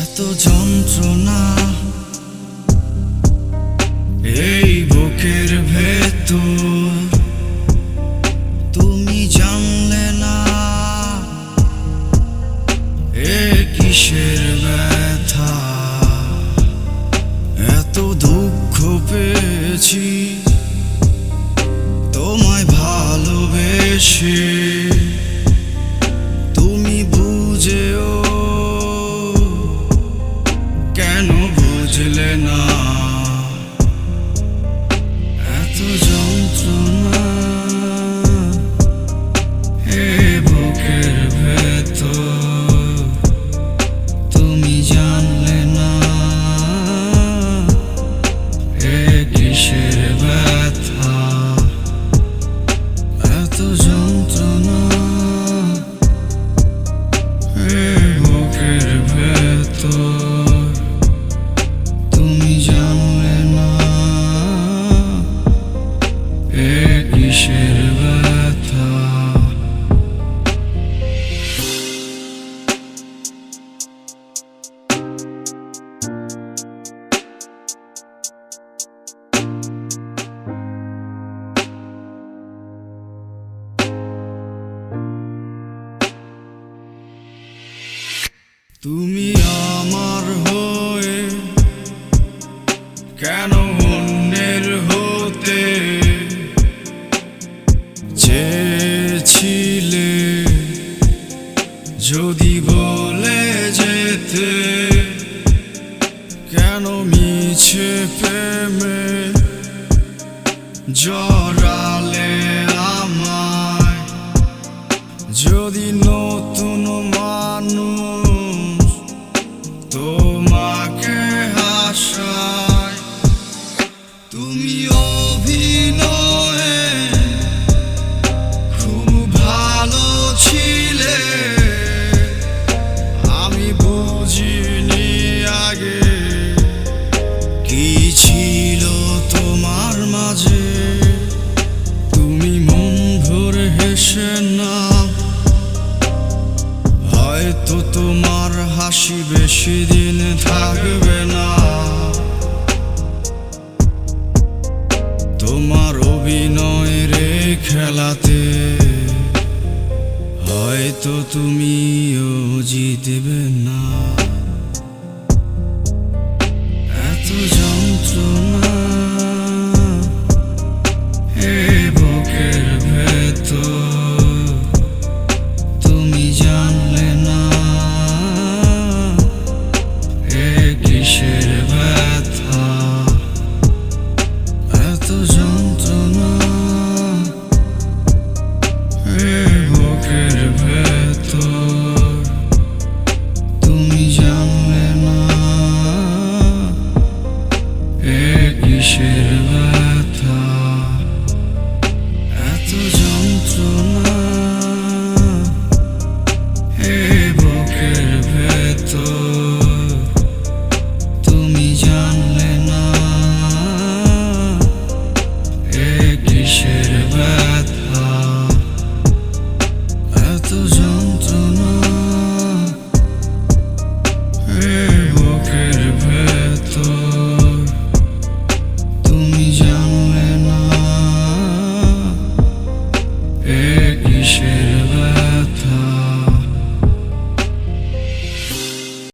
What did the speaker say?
এত যন্ত্রণা এই বুকের ভেতর। এত দুঃখ পেয়েছি। তোমায় ভালোবেসে। তুমি আমার হয়ে কেন অন্যের হতে চেয়েছিলে? যদি বলে যেতে, কেন মিছে প্রেমে জড়ালে আমায়? যদি নতুন তোমাকে হাসায় তুমি অভিনয়ে খুব ভালো ছিলে। আমি বুঝিনি আগে কি ছিল তোমার মাঝে। তুমি মন ভরে হেসে না হয়তো তোমার হাসি বেশি দিন থাকবে না। তোমার অভিনয় রে খেলাতে হয়তো তুমিও জিতবে না। এত যন্ত্রণা এবার Mm, okay, better.